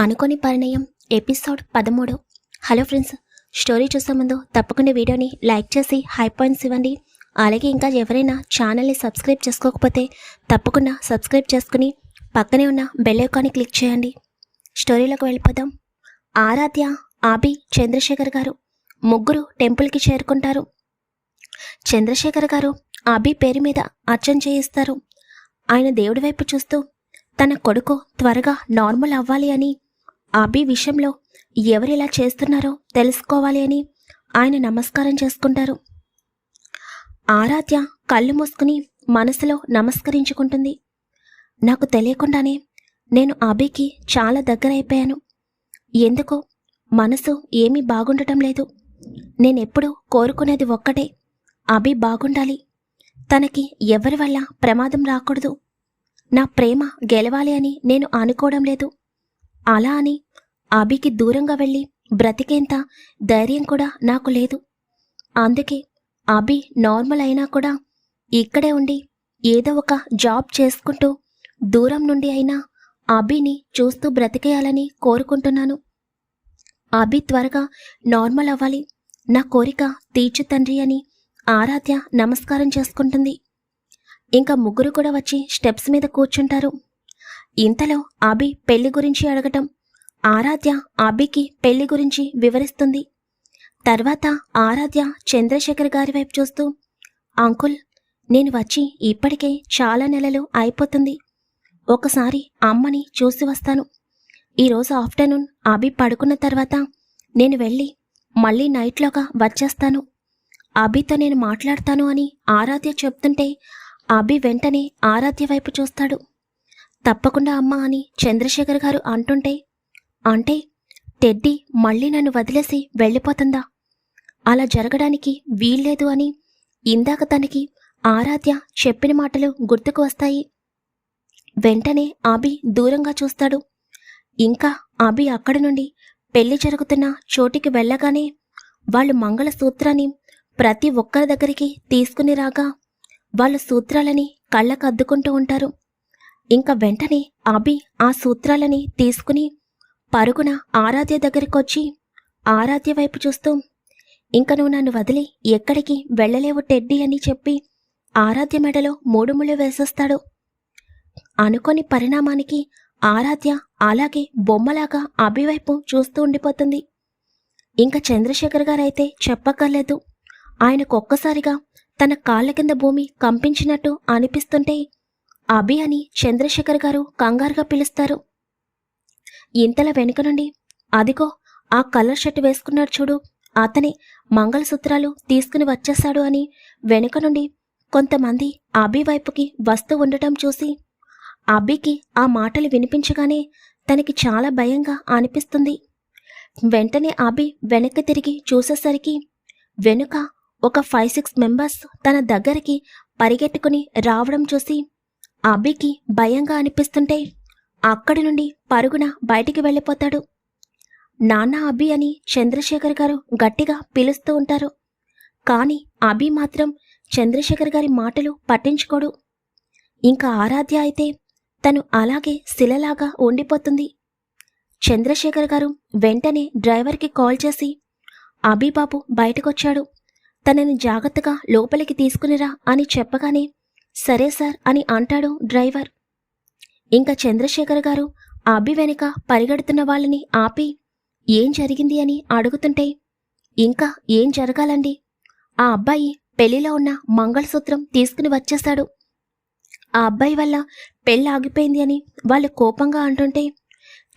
అనుకోని పరిణయం ఎపిసోడ్ పదమూడు. Hello friends story చూసే ముందు తప్పకుండా వీడియోని లైక్ చేసి హై పాయింట్స్ ఇవ్వండి. అలాగే ఇంకా ఎవరైనా ఛానల్ని సబ్స్క్రైబ్ చేసుకోకపోతే తప్పకుండా సబ్స్క్రైబ్ చేసుకుని పక్కనే ఉన్న బెల్ ఐకాన్ని క్లిక్ చేయండి. స్టోరీలోకి వెళ్ళిపోదాం. ఆరాధ్య ఆబి చంద్రశేఖర్ గారు ముగ్గురు టెంపుల్కి చేరుకుంటారు. చంద్రశేఖర్ గారు ఆబి పేరు మీద అర్చన చేయిస్తారు. ఆయన దేవుడి వైపు చూస్తూ తన కొడుకు త్వరగా నార్మల్ అవ్వాలి అని అభి విషయంలో ఎవరిలా చేస్తున్నారో తెలుసుకోవాలి అని ఆయన నమస్కారం చేసుకుంటారు. ఆరాధ్య కళ్ళు మూసుకుని మనసులో నమస్కరించుకుంటుంది. నాకు తెలియకుండానే నేను అభికి చాలా దగ్గరైపోయాను ఎందుకో మనసు ఏమీ బాగుండటం లేదు. నేనెప్పుడూ కోరుకునేది ఒక్కటే అభి బాగుండాలి. తనకి ఎవరి వల్ల ప్రమాదం రాకూడదు. నా ప్రేమ గెలవాలి అని నేను అనుకోవడం లేదు. అలా అని అభికి దూరంగా వెళ్ళి బ్రతికేంత ధైర్యం కూడా నాకు లేదు. అందుకే అభి నార్మల్ అయినా కూడా ఇక్కడే ఉండి ఏదో ఒక జాబ్ చేసుకుంటూ దూరం నుండి అయినా అభిని చూస్తూ బ్రతికేయాలని కోరుకుంటున్నాను. అభి త్వరగా నార్మల్ అవ్వాలి. నా కోరిక తీర్చు తండ్రి అని ఆరాధ్య నమస్కారం చేసుకుంటుంది. ఇంకా ముగ్గురు కూడా వచ్చి స్టెప్స్ మీద కూర్చుంటారు. ఇంతలో అభి పెళ్ళి గురించి అడగటం ఆరాధ్య అభికి పెళ్ళి గురించి వివరిస్తుంది. తర్వాత ఆరాధ్య చంద్రశేఖర్ గారి వైపు చూస్తూ అంకుల్ నేను వచ్చి ఇప్పటికే చాలా నెలలు అయిపోతుంది. ఒకసారి అమ్మని చూసి వస్తాను. ఈరోజు ఆఫ్టర్నూన్ అభి పడుకున్న తర్వాత నేను వెళ్ళి మళ్ళీ నైట్లోగా వచ్చేస్తాను. అభితో నేను మాట్లాడతాను అని ఆరాధ్య చెప్తుంటే అభి వెంటనే ఆరాధ్య వైపు చూస్తాడు. తప్పకుండా అమ్మ అని చంద్రశేఖర్ గారు అంటుంటే అంటే టెడ్డీ మళ్ళీ నన్ను వదిలేసి వెళ్ళిపోతుందా? అలా జరగడానికి వీల్లేదు అని ఇందాక తనకి ఆరాధ్య చెప్పిన మాటలు గుర్తుకు వస్తాయి. వెంటనే అభి దూరంగా చూస్తాడు. ఇంకా అభి అక్కడి నుండి పెళ్ళి జరుగుతున్న చోటికి వెళ్ళగానే వాళ్ళు మంగళ సూత్రాన్ని ప్రతి ఒక్కరి దగ్గరికి తీసుకుని రాగా వాళ్ళ సూత్రాలని కళ్ళకు అద్దుకుంటూ ఉంటారు. ఇంకా వెంటనే అభి ఆ సూత్రాలని తీసుకుని పరుగున ఆరాధ్య దగ్గరికొచ్చి ఆరాధ్య వైపు చూస్తూ ఇంక నువ్వు నన్ను వదిలి ఎక్కడికి వెళ్ళలేవు టెడ్డీ అని చెప్పి ఆరాధ్య మెడలో మూడుముళ్ళు వేసేస్తాడు. అనుకోని పరిణామానికి ఆరాధ్య అలాగే బొమ్మలాగా అభివైపు చూస్తూ ఉండిపోతుంది. ఇంకా చంద్రశేఖర్ గారైతే చెప్పక్కర్లేదు. ఆయనకొక్కసారిగా తన కాళ్ళ కింద భూమి కంపించినట్టు అనిపిస్తుంటే అభి అని చంద్రశేఖర్ గారు కంగారుగా పిలుస్తారు. ఇంతల వెనుక నుండి? అదిగో ఆ కలర్ షర్ట్ వేసుకున్నాడు చూడు. అతనే మంగళసూత్రాలు తీసుకుని వచ్చేశాడు అని వెనుక నుండి కొంతమంది అభి వైపుకి వస్తూ ఉండటం చూసి. అభికి ఆ మాటలు వినిపించగానే తనకి చాలా భయంగా అనిపిస్తుంది. వెంటనే అభి వెనక్కి తిరిగి చూసేసరికి వెనుక ఒక ఫైవ్ సిక్స్ మెంబర్స్ తన దగ్గరికి పరిగెట్టుకుని రావడం చూసి అభికి భయంగా అనిపిస్తుంటే అక్కడి నుండి పరుగున బయటికి వెళ్ళిపోతాడు. నాన్న అభి అని చంద్రశేఖర్ గారు గట్టిగా పిలుస్తూ ఉంటారు. కానీ అభి మాత్రం చంద్రశేఖర్ గారి మాటలు పట్టించుకోడు. ఇంకా ఆరాధ్య అయితే తను అలాగే శిలలాగా ఉండిపోతుంది. చంద్రశేఖర్ గారు వెంటనే డ్రైవర్కి కాల్ చేసి అభిబాబు బయటకొచ్చాడు. తనని జాగ్రత్తగా లోపలికి తీసుకునిరా అని చెప్పగానే సరే సార్ అని అంటాడు డ్రైవర్. ఇంకా చంద్రశేఖర్ గారు అబ్బి వెనుక పరిగెడుతున్న వాళ్ళని ఆపి ఏం జరిగింది? అని అడుగుతుంటే ఇంకా ఏం జరగాలండి? ఆ అబ్బాయి పెళ్ళిలో ఉన్న మంగళసూత్రం తీసుకుని వచ్చేశాడు ఆ అబ్బాయి వల్ల పెళ్ళి ఆగిపోయింది అని వాళ్ళు కోపంగా అంటుంటే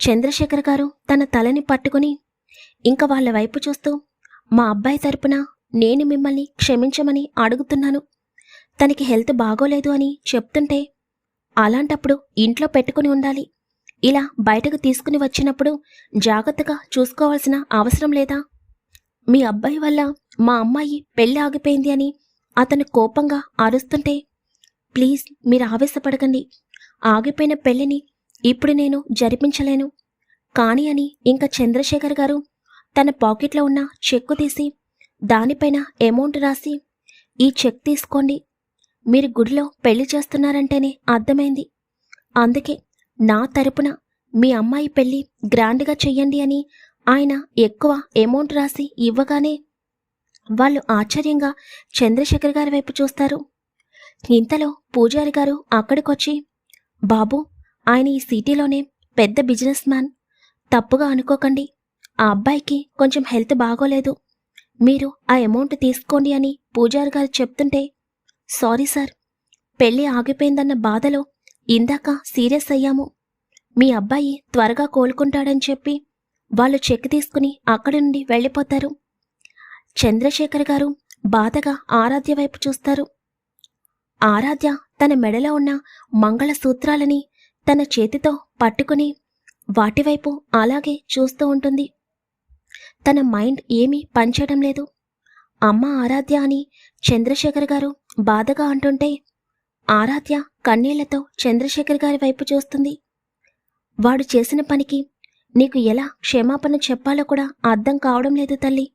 చంద్రశేఖర్ గారు తన తలని పట్టుకుని ఇంకా వాళ్ళ వైపు చూస్తూ మా అబ్బాయి తరపున నేను మిమ్మల్ని క్షమించమని అడుగుతున్నాను. తనకి హెల్త్ బాగోలేదు అని చెప్తుంటే అలాంటప్పుడు ఇంట్లో పెట్టుకుని ఉండాలి. ఇలా బయటకు తీసుకుని వచ్చినప్పుడు జాగ్రత్తగా చూసుకోవాల్సిన అవసరం లేదా? మీ అబ్బాయి వల్ల మా అమ్మాయి పెళ్ళి ఆగిపోయింది అని అతను కోపంగా అరుస్తుంటే ప్లీజ్ మీరు ఆవేశపడకండి. ఆగిపోయిన పెళ్ళిని ఇప్పుడు నేను జరిపించలేను. కాని అని ఇంకా చంద్రశేఖర్ గారు తన పాకెట్లో ఉన్న చెక్కు తీసి దానిపైన అమౌంట్ రాసి ఈ చెక్ తీసుకోండి. మీరు గుడిలో పెళ్ళి చేస్తున్నారంటేనే అర్థమైంది. అందుకే నా తరపున మీ అమ్మాయి పెళ్ళి గ్రాండ్గా చెయ్యండి అని ఆయన ఎక్కువ అమౌంట్ రాసి ఇవ్వగానే వాళ్ళు ఆశ్చర్యంగా చంద్రశేఖర్ గారి వైపు చూస్తారు. ఇంతలో పూజారి గారు అక్కడికొచ్చి బాబు ఆయన ఈ సిటీలోనే పెద్ద బిజినెస్ మ్యాన్. తప్పుగా అనుకోకండి. ఆ అబ్బాయికి కొంచెం హెల్త్ బాగోలేదు. మీరు ఆ అమౌంట్ తీసుకోండి అని పూజారి గారు చెప్తుంటే సారీ సార్. పెళ్ళి ఆగిపోయిందన్న బాధలో ఇందాక సీరియస్ అయ్యాము. మీ అబ్బాయి త్వరగా కోలుకుంటాడని చెప్పి వాళ్ళు చెక్ తీసుకుని అక్కడి నుండి వెళ్ళిపోతారు. చంద్రశేఖర్ గారు బాధగా ఆరాధ్య వైపు చూస్తారు. ఆరాధ్య తన మెడలో ఉన్న మంగళసూత్రాలని తన చేతితో పట్టుకుని వాటివైపు అలాగే చూస్తూ ఉంటుంది. తన మైండ్ ఏమీ పనిచేయడం లేదు. అమ్మ ఆరాధ్య అని చంద్రశేఖర్ గారు బాధగా అంటుంటే ఆరాధ్య కన్నీళ్ళతో చంద్రశేఖర్ గారి వైపు చూస్తుంది. వాడు చేసిన పనికి నీకు ఎలా క్షమాపణ చెప్పాలో కూడా అర్థం కావడం లేదు తల్లి.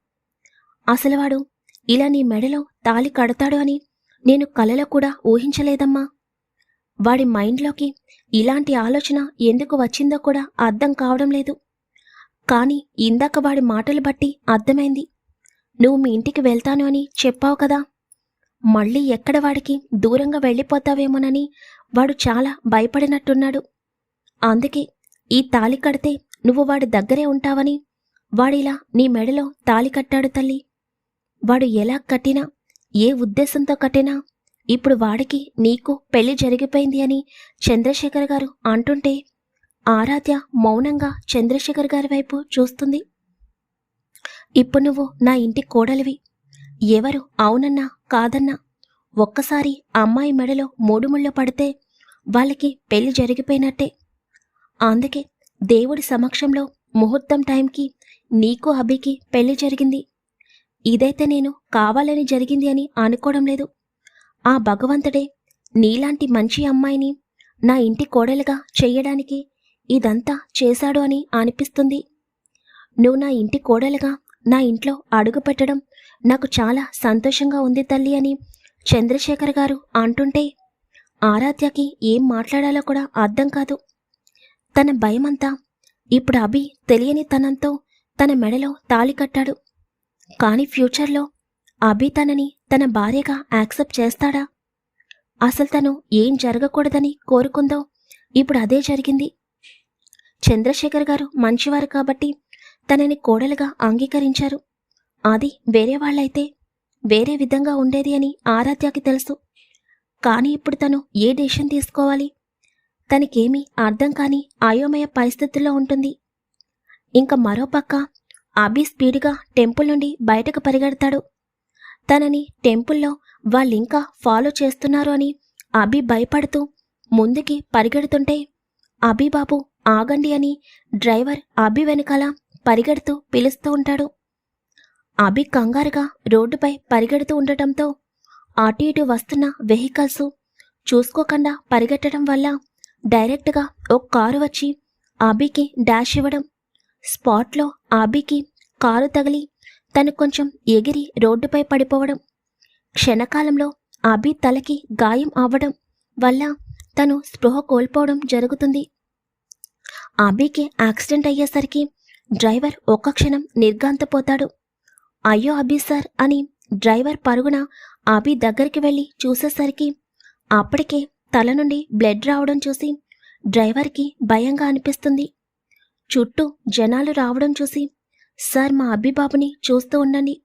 అసలు వాడు ఇలా నీ మెడలో తాలి కడతాడు అని నేను కలలో కూడా ఊహించలేదమ్మా. వాడి మైండ్లోకి ఇలాంటి ఆలోచన ఎందుకు వచ్చిందో కూడా అర్థం కావడం లేదు. కానీ ఇందాక వాడి మాటలు బట్టి అర్థమైంది. నువ్వు మీ ఇంటికి వెళ్తాను అని చెప్పావు కదా. మళ్ళీ ఎక్కడ వాడికి దూరంగా వెళ్ళిపోతావేమోనని వాడు చాలా భయపడినట్టున్నాడు. అందుకే ఈ తాలి కడితే నువ్వు వాడి దగ్గరే ఉంటావని వాడిలా నీ మెడలో తాలి కట్టాడు తల్లి. వాడు ఎలా కట్టినా ఏ ఉద్దేశంతో కట్టినా ఇప్పుడు వాడికి నీకు పెళ్ళి జరిగిపోయింది అని చంద్రశేఖర్ గారు అంటుంటే ఆరాధ్య మౌనంగా చంద్రశేఖర్ గారి వైపు చూస్తుంది. ఇప్పుడు నువ్వు నా ఇంటి కోడలివి. ఎవరు? అవునన్నా. కాదన్నా. ఒక్కసారి అమ్మాయి మెడలో మూడు ముళ్ళు పడితే వాళ్ళకి పెళ్ళి జరిగిపోయినట్టే. అందుకే దేవుడి సమక్షంలో ముహూర్తం టైంకి నీకు అభికి పెళ్ళి జరిగింది. ఇదైతే నేను కావాలని జరిగింది అని అనుకోవడం లేదు. ఆ భగవంతుడే నీలాంటి మంచి అమ్మాయిని నా ఇంటి కోడలుగా చెయ్యడానికి ఇదంతా చేశాడు అని అనిపిస్తుంది. నువ్వు నా ఇంటి కోడలుగా నా ఇంట్లో అడుగు పెట్టడం నాకు చాలా సంతోషంగా ఉంది తల్లి అని చంద్రశేఖర్ గారు అంటుంటే ఆరాధ్యకి ఏం మాట్లాడాలో కూడా అర్థం కాదు. తన భయమంతా ఇప్పుడు అభి తెలియని తనంతో తన మెడలో తాళి కట్టాడు. కానీ ఫ్యూచర్లో అభి తనని తన భార్యగా యాక్సెప్ట్ చేస్తాడా? అసలు తను ఏం జరగకూడదని కోరుకుందో ఇప్పుడు అదే జరిగింది. చంద్రశేఖర్ గారు మంచివారు కాబట్టి తనని కోడలుగా అంగీకరించారు. అది వేరే వాళ్ళైతే వేరే విధంగా ఉండేది అని ఆరాధ్యకి తెలుసు. కానీ ఇప్పుడు తను ఏ డెసిషన్ తీసుకోవాలి? తనకేమీ అర్థం కాని అయోమయ పరిస్థితుల్లో ఉంటుంది. ఇంకా మరోపక్క అభి స్పీడ్గా టెంపుల్ నుండి బయటకు పరిగెడతాడు. తనని టెంపుల్లో వాళ్ళింకా ఫాలో చేస్తున్నారు అని అభి భయపడుతూ ముందుకి పరిగెడుతుంటే అభిబాబు ఆగండి అని డ్రైవర్ అభి వెనకాల పరిగెడుతూ పిలుస్తూ ఉంటాడు. అభి కంగారుగా రోడ్డుపై పరిగెడుతూ ఉండటంతో అటు ఇటు వస్తున్న వెహికల్స్ చూసుకోకుండా పరిగెట్టడం వల్ల డైరెక్ట్గా ఒక కారు వచ్చి అభికి డాష్ ఇవ్వడం. స్పాట్లో అభికి కారు తగిలి తను కొంచెం ఎగిరి రోడ్డుపై పడిపోవడం. క్షణకాలంలో అభి తలకి గాయం అవ్వడం వల్ల తను స్పృహ కోల్పోవడం జరుగుతుంది. అభికి యాక్సిడెంట్ అయ్యేసరికి డ్రైవర్ ఒక్క క్షణం నిర్గాంతపోతాడు అయ్యో అభి సార్ అని డ్రైవర్ పరుగున అభి దగ్గరికి వెళ్ళి చూసేసరికి అప్పటికే తల నుండి బ్లడ్ రావడం చూసి డ్రైవర్కి భయంగా అనిపిస్తుంది. చుట్టూ జనాలు రావడం చూసి సార్ మా అబ్బిబాబుని చూస్తూ ఉండండి.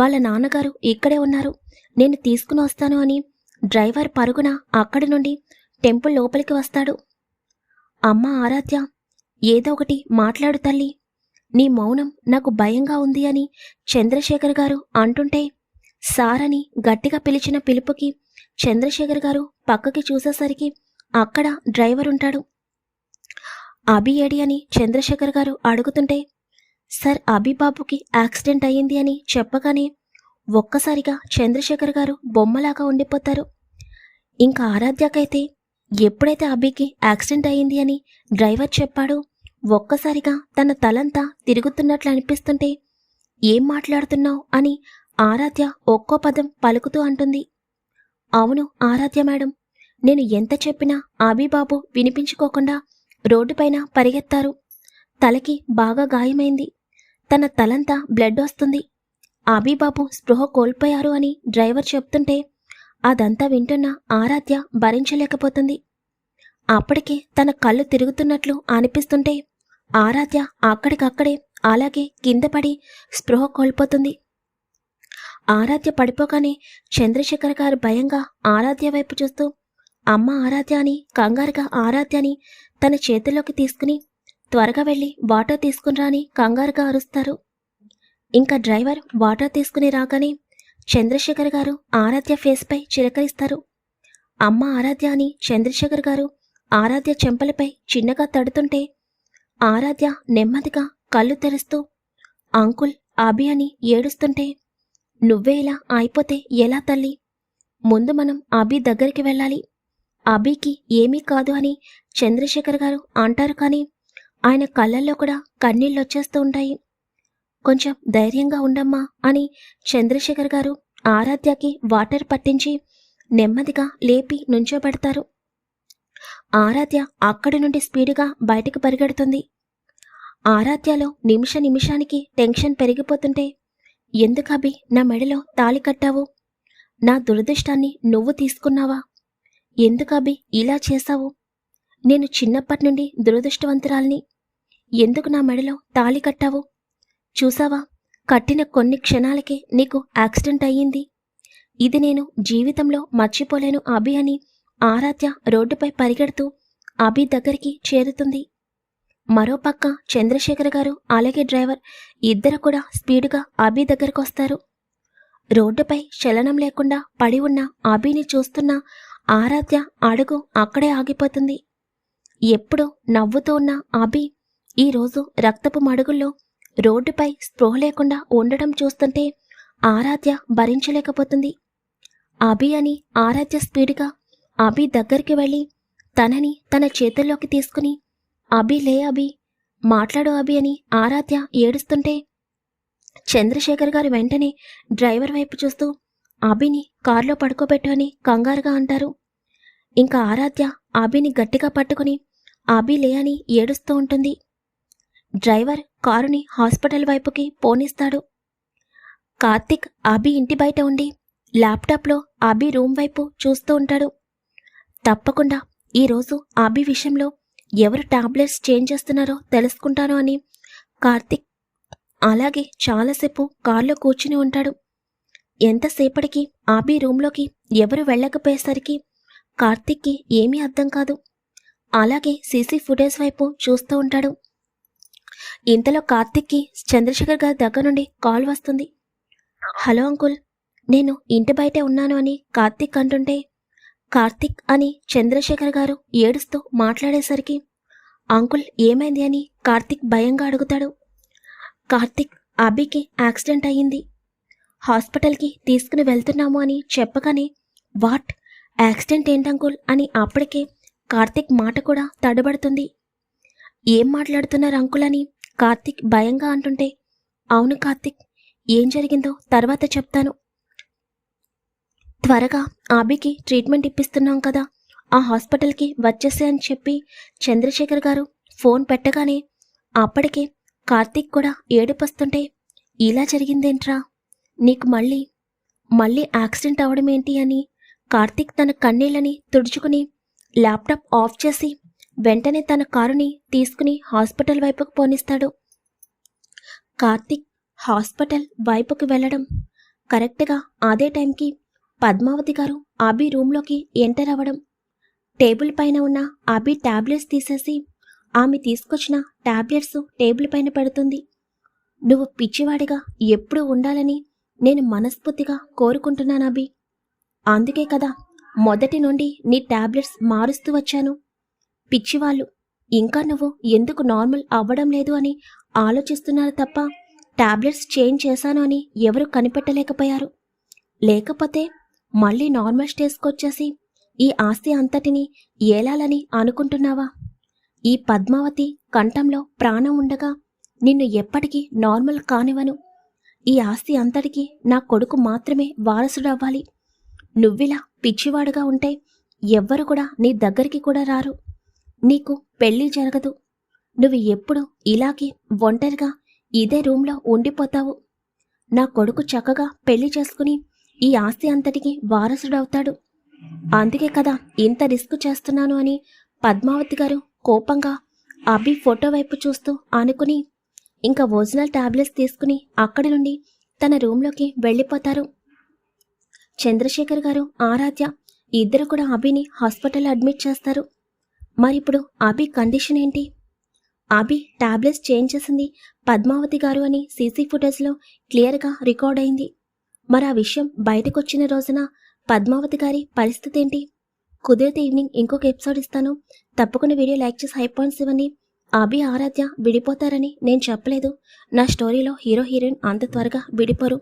వాళ్ళ నాన్నగారు ఇక్కడే ఉన్నారు. నేను తీసుకుని వస్తాను అని డ్రైవర్ పరుగున అక్కడి నుండి టెంపుల్ లోపలికి వస్తాడు. అమ్మ ఆరాధ్య ఏదో ఒకటి మాట్లాడు తల్లి. నీ మౌనం నాకు భయంగా ఉంది అని చంద్రశేఖర్ గారు అంటుంటే సారని గట్టిగా పిలిచిన పిలుపుకి చంద్రశేఖర్ గారు పక్కకి చూసేసరికి అక్కడ డ్రైవర్ ఉంటాడు. అభి ఏడి అని చంద్రశేఖర్ గారు అడుగుతుంటే సార్ అభిబాబుకి యాక్సిడెంట్ అయ్యింది అని చెప్పగానే ఒక్కసారిగా చంద్రశేఖర్ గారు బొమ్మలాగా ఉండిపోతారు. ఇంకా ఆరాధ్యకైతే ఎప్పుడైతే అభికి యాక్సిడెంట్ అయ్యింది అని డ్రైవర్ చెప్పాడో ఒక్కసారిగా తన తలంతా తిరుగుతున్నట్లు అనిపిస్తుంటే ఏం మాట్లాడుతున్నావు? అని ఆరాధ్య ఒక్కో పదం పలుకుతూ అంటుంది. అవును ఆరాధ్య మేడం నేను ఎంత చెప్పినా ఆబీబాబు వినిపించుకోకుండా రోడ్డుపైన పరిగెత్తారు. తలకి బాగా గాయమైంది. తన తలంతా బ్లడ్ వస్తుంది. ఆబీబాబు స్పృహ కోల్పోయారు అని డ్రైవర్ చెప్తుంటే అదంతా వింటున్న ఆరాధ్య భరించలేకపోతుంది. అప్పటికే తన కళ్ళు తిరుగుతున్నట్లు అనిపిస్తుంటే ఆరాధ్య అక్కడికక్కడే అలాగే కింద పడి స్పృహ కోల్పోతుంది. ఆరాధ్య పడిపోగానే చంద్రశేఖర్ గారు భయంగా ఆరాధ్య వైపు చూస్తూ అమ్మ ఆరాధ్య అని కంగారుగా ఆరాధ్య అని తన చేతిలోకి తీసుకుని త్వరగా వెళ్ళి వాటర్ తీసుకుని రాని కంగారుగా అరుస్తారు. ఇంకా డ్రైవర్ వాటర్ తీసుకుని రాగానే చంద్రశేఖర్ గారు ఆరాధ్య ఫేస్పై చిరకరిస్తారు అమ్మ ఆరాధ్య అని చంద్రశేఖర్ గారు ఆరాధ్య చెంపలపై చిన్నగా తడుతుంటే ఆరాధ్య నెమ్మదిగా కళ్ళు తెరుస్తూ అంకుల్ అభి అని ఏడుస్తుంటే నువ్వే ఇలా అయిపోతే ఎలా తల్లి? ముందు మనం అభి దగ్గరికి వెళ్ళాలి. అభికి ఏమీ కాదు అని చంద్రశేఖర్ గారు అంటారు కానీ ఆయన కళ్ళల్లో కూడా కన్నీళ్ళు వచ్చేస్తూ ఉంటాయి. కొంచెం ధైర్యంగా ఉండమ్మా అని చంద్రశేఖర్ గారు ఆరాధ్యకి వాటర్ పట్టించి నెమ్మదిగా లేపి నుంచోబెడతారు. ఆరాధ్య అక్కడి నుండి స్పీడుగా బయటకు పరిగెడుతుంది. ఆరాధ్యలో నిమిష నిమిషానికి టెన్షన్ పెరిగిపోతుంటే ఎందుకభి నా మెడలో తాళి కట్టావు? నా దురదృష్టాన్ని నువ్వు తీసుకున్నావా? ఎందుకభి ఇలా చేశావు? నేను చిన్నప్పటి నుండి దురదృష్టవంతురాల్ని. ఎందుకు నా మెడలో తాళి కట్టావు? చూసావా కట్టిన కొన్ని క్షణాలకే నీకు యాక్సిడెంట్ అయ్యింది. ఇది నేను జీవితంలో మర్చిపోలేను అభి అని ఆరాధ్య రోడ్డుపై పరిగెడుతూ అభి దగ్గరికి చేరుతుంది. మరోపక్క చంద్రశేఖర్ గారు అలాగే డ్రైవర్ ఇద్దరు కూడా స్పీడుగా అభి దగ్గరకు వస్తారు రోడ్డుపై చలనం లేకుండా పడి ఉన్న అభిని చూస్తున్న ఆరాధ్య అడుగు అక్కడే ఆగిపోతుంది. ఎప్పుడు నవ్వుతూ ఉన్న అభి ఈరోజు రక్తపు మడుగుల్లో రోడ్డుపై స్పృహ లేకుండా ఉండడం చూస్తుంటే ఆరాధ్య భరించలేకపోతుంది. అభి అని ఆరాధ్య స్పీడ్గా అభి దగ్గరికి వెళ్ళి తనని తన చేతుల్లోకి తీసుకుని అభి లే అభి మాట్లాడు అభి అని ఆరాధ్య ఏడుస్తుంటే చంద్రశేఖర్ గారు వెంటనే డ్రైవర్ వైపు చూస్తూ అభిని కారులో పడుకోబెట్టు అని కంగారుగా అంటారు. ఇంకా ఆరాధ్య అభిని గట్టిగా పట్టుకుని అభి లే అని ఏడుస్తూ ఉంటుంది. డ్రైవర్ కారుని హాస్పిటల్ వైపుకి పోనిస్తాడు. కార్తిక్ అభి ఇంటి బయట ఉండి ల్యాప్టాప్లో అభి రూమ్ వైపు చూస్తూ ఉంటాడు. తప్పకుండా. ఈరోజు ఆబి విషయంలో ఎవరు టాబ్లెట్స్ చేంజ్ చేస్తున్నారో తెలుసుకుంటాను అని కార్తిక్ అలాగే చాలాసేపు కారులో కూర్చుని ఉంటాడు. ఎంతసేపటికి ఆబీ రూంలోకి ఎవరు వెళ్ళకపోయేసరికి కార్తిక్కి ఏమీ అర్థం కాదు. అలాగే సీసీ ఫుటేజ్ వైపు చూస్తూ ఉంటాడు. ఇంతలో కార్తిక్కి చంద్రశేఖర్ గారి దగ్గర నుండి కాల్ వస్తుంది. హలో అంకుల్ నేను ఇంటి బయటే ఉన్నాను అని కార్తిక్ అంటుంటే కార్తిక్ అని చంద్రశేఖర్ గారు ఏడుస్తూ మాట్లాడేసరికి అంకుల్ ఏమైంది? అని కార్తిక్ భయంగా అడుగుతాడు. కార్తిక్ అభికి యాక్సిడెంట్ అయ్యింది. హాస్పిటల్కి తీసుకుని వెళ్తున్నాము అని చెప్పగానే వాట్? యాక్సిడెంట్ ఏంటంకుల్ అని అప్పటికే కార్తిక్ మాట కూడా తడబడుతుంది. ఏం మాట్లాడుతున్నారు అంకుల్? అని కార్తిక్ భయంగా అంటుంటే అవును కార్తిక్ ఏం జరిగిందో తర్వాత చెప్తాను. త్వరగా ఆబికి ట్రీట్మెంట్ ఇప్పిస్తున్నాం కదా. ఆ హాస్పిటల్కి వచ్చేసే అని చెప్పి చంద్రశేఖర్ గారు ఫోన్ పెట్టగానే అప్పటికే కార్తీక్ కూడా ఏడుపొస్తుంటే ఇలా జరిగిందేంట్రా? నీకు మళ్ళీ మళ్ళీ యాక్సిడెంట్ అవడం ఏంటి అని? కార్తీక్ తన కన్నీళ్ళని తుడుచుకుని ల్యాప్టాప్ ఆఫ్ చేసి వెంటనే తన కారుని తీసుకుని హాస్పిటల్ వైపుకు పోనిస్తాడు. కార్తీక్ హాస్పిటల్ వైపుకు వెళ్ళడం కరెక్ట్గా అదే టైంకి పద్మావతి గారు అభి రూమ్లోకి ఎంటర్ అవ్వడం. టేబుల్ పైన ఉన్న అభి టాబ్లెట్స్ తీసేసి ఆమె తీసుకొచ్చిన టాబ్లెట్స్ టేబుల్ పైన పెడుతుంది. నువ్వు పిచ్చివాడిగా ఎప్పుడు ఉండాలని నేను మనస్ఫూర్తిగా కోరుకుంటున్నాను అభి. అందుకే కదా మొదటి నుండి నీ టాబ్లెట్స్ మారుస్తూ వచ్చాను. పిచ్చివాళ్ళు ఇంకా నువ్వు ఎందుకు నార్మల్ అవ్వడం లేదు అని ఆలోచిస్తున్నారు తప్ప టాబ్లెట్స్ చేంజ్ చేశాను అని ఎవరు కనిపెట్టలేకపోయారు. లేకపోతే మళ్ళీ నార్మల్ స్టేజ్కి వచ్చేసి ఈ ఆస్తి అంతటిని ఏలాలని అనుకుంటున్నావా? ఈ పద్మావతి కంఠంలో ప్రాణం ఉండగా నిన్ను ఎప్పటికీ నార్మల్ కానివను ఈ ఆస్తి అంతటికి నా కొడుకు మాత్రమే వారసుడవ్వాలి. నువ్విలా పిచ్చివాడుగా ఉంటే ఎవ్వరు కూడా నీ దగ్గరికి కూడా రారు. నీకు పెళ్ళి జరగదు. నువ్వు ఎప్పుడు ఇలాగే ఒంటరిగా ఇదే రూమ్లో ఉండిపోతావు. నా కొడుకు చక్కగా పెళ్ళి చేసుకుని ఈ ఆస్తి అంతటికి వారసుడవుతాడు. అందుకే కదా ఇంత రిస్క్ చేస్తున్నాను అని పద్మావతి గారు కోపంగా అభి ఫోటో వైపు చూస్తూ ఆనుకుని ఇంకా ఒరిజినల్ టాబ్లెట్స్ తీసుకుని అక్కడి నుండి తన రూమ్లోకి వెళ్ళిపోతారు. చంద్రశేఖర్ గారు ఆరాధ్య ఇద్దరు కూడా అభిని హాస్పిటల్ అడ్మిట్ చేస్తారు. మరిప్పుడు అభి కండిషన్ ఏంటి? అభి టాబ్లెట్స్ చేంజ్ చేసింది పద్మావతి గారు అని సీసీ ఫుటేజ్లో క్లియర్గా రికార్డ్ అయింది. మరి ఆ విషయం బయటకొచ్చిన రోజున పద్మావతి గారి పరిస్థితి ఏంటి కుదిరితే ఈవినింగ్ ఇంకొక ఎపిసోడ్ ఇస్తాను. తప్పకుండా వీడియో లైక్ చేసి హై పాయింట్స్ ఇవ్వండి. అభి ఆరాధ్య విడిపోతారని నేను చెప్పలేదు. నా స్టోరీలో హీరో హీరోయిన్ అంత త్వరగా విడిపోరు.